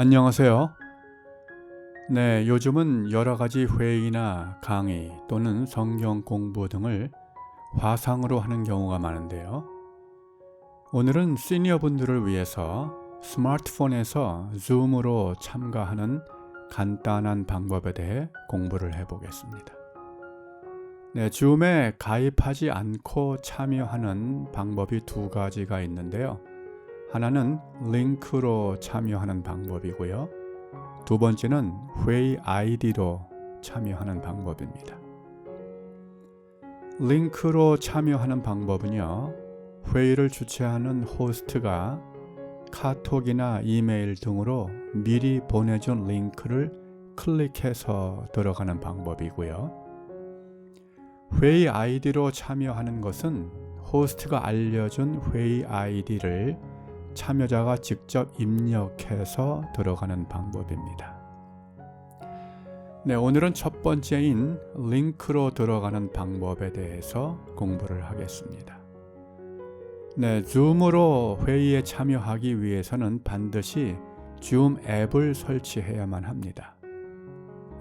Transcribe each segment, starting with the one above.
안녕하세요. 네, 요즘은 여러 가지 회의나 강의 또는 성경 공부 등을 화상으로 하는 경우가 많은데요. 오늘은 시니어 분들을 위해서 스마트폰에서 줌으로 참가하는 간단한 방법에 대해 공부를 해 보겠습니다. 네, 줌에 가입하지 않고 참여하는 방법이 두 가지가 있는데요. 하나는 링크로 참여하는 방법이고요. 두 번째는 회의 아이디로 참여하는 방법입니다. 링크로 참여하는 방법은요. 회의를 주최하는 호스트가 카톡이나 이메일 등으로 미리 보내준 링크를 클릭해서 들어가는 방법이고요. 회의 아이디로 참여하는 것은 호스트가 알려준 회의 아이디를 참여자가 직접 입력해서 들어가는 방법입니다. 네, 오늘은 첫 번째인 링크로 들어가는 방법에 대해서 공부를 하겠습니다. 네, 줌으로 회의에 참여하기 위해서는 반드시 줌 앱을 설치해야만 합니다.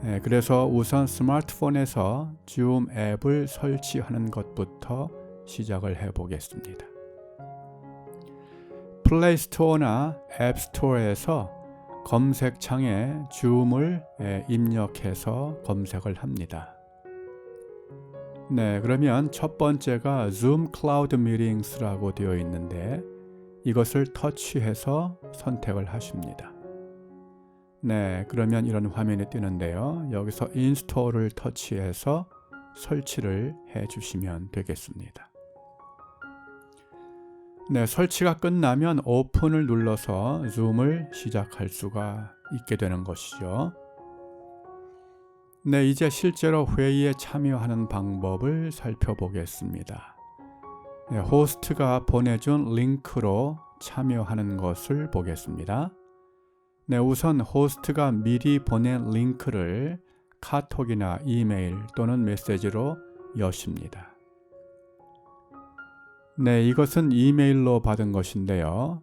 네, 그래서 우선 스마트폰에서 줌 앱을 설치하는 것부터 시작을 해 보겠습니다. 플레이 스토어나 앱 스토어에서 검색창에 줌을 입력해서 검색을 합니다. 네, 그러면 첫 번째가 Zoom Cloud Meetings라고 되어 있는데 이것을 터치해서 선택을 하십니다. 네, 그러면 이런 화면이 뜨는데요. 여기서 인스톨을 터치해서 설치를 해 주시면 되겠습니다. 네, 설치가 끝나면 오픈을 눌러서 줌을 시작할 수가 있게 되는 것이죠. 네, 이제 실제로 회의에 참여하는 방법을 살펴보겠습니다. 네, 호스트가 보내준 링크로 참여하는 것을 보겠습니다. 네, 우선 호스트가 미리 보낸 링크를 카톡이나 이메일 또는 메시지로 여십니다. 네, 이것은 이메일로 받은 것인데요.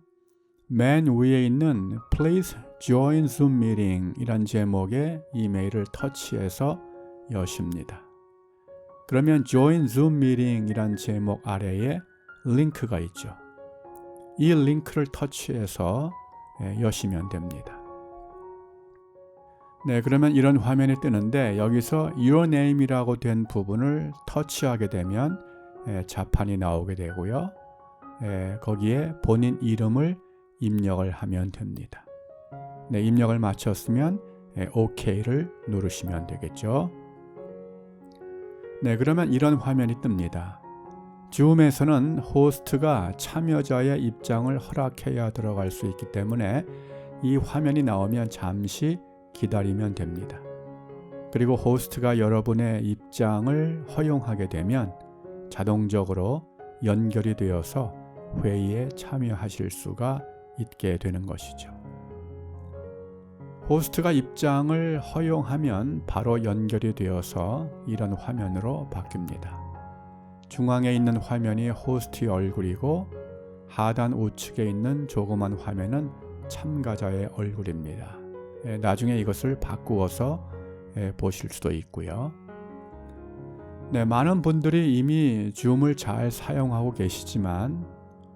맨 위에 있는 Please join Zoom meeting 이란 제목의 이메일을 터치해서 여십니다. 그러면 Join Zoom meeting 이란 제목 아래에 링크가 있죠. 이 링크를 터치해서 여시면 됩니다. 네, 그러면 이런 화면이 뜨는데 여기서 Your Name이라고 된 부분을 터치하게 되면 예, 자판이 나오게 되고요. 예, 거기에 본인 이름을 입력을 하면 됩니다. 네, 입력을 마쳤으면 예, OK를 누르시면 되겠죠. 네, 그러면 이런 화면이 뜹니다. 줌에서는 호스트가 참여자의 입장을 허락해야 들어갈 수 있기 때문에 이 화면이 나오면 잠시 기다리면 됩니다. 그리고 호스트가 여러분의 입장을 허용하게 되면 자동적으로 연결이 되어서 회의에 참여하실 수가 있게 되는 것이죠. 호스트가 입장을 허용하면 바로 연결이 되어서 이런 화면으로 바뀝니다. 중앙에 있는 화면이 호스트의 얼굴이고 하단 우측에 있는 조그만 화면은 참가자의 얼굴입니다. 예, 나중에 이것을 바꾸어서 예, 보실 수도 있고요. 네, 많은 분들이 이미 줌을 잘 사용하고 계시지만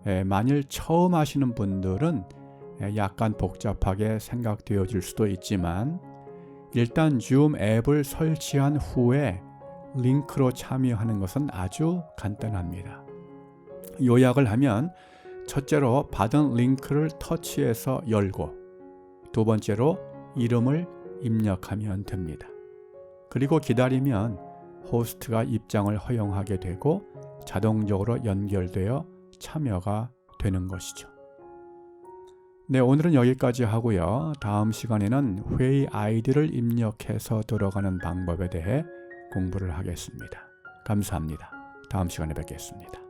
예, 만일 처음 하시는 분들은 예, 약간 복잡하게 생각되어질 수도 있지만 일단 줌 앱을 설치한 후에 링크로 참여하는 것은 아주 간단합니다. 요약을 하면 첫째로 받은 링크를 터치해서 열고 두 번째로 이름을 입력하면 됩니다. 그리고 기다리면 호스트가 입장을 허용하게 되고 자동적으로 연결되어 참여가 되는 것이죠. 네, 오늘은 여기까지 하고요. 다음 시간에는 회의 아이디를 입력해서 들어가는 방법에 대해 공부를 하겠습니다. 감사합니다. 다음 시간에 뵙겠습니다.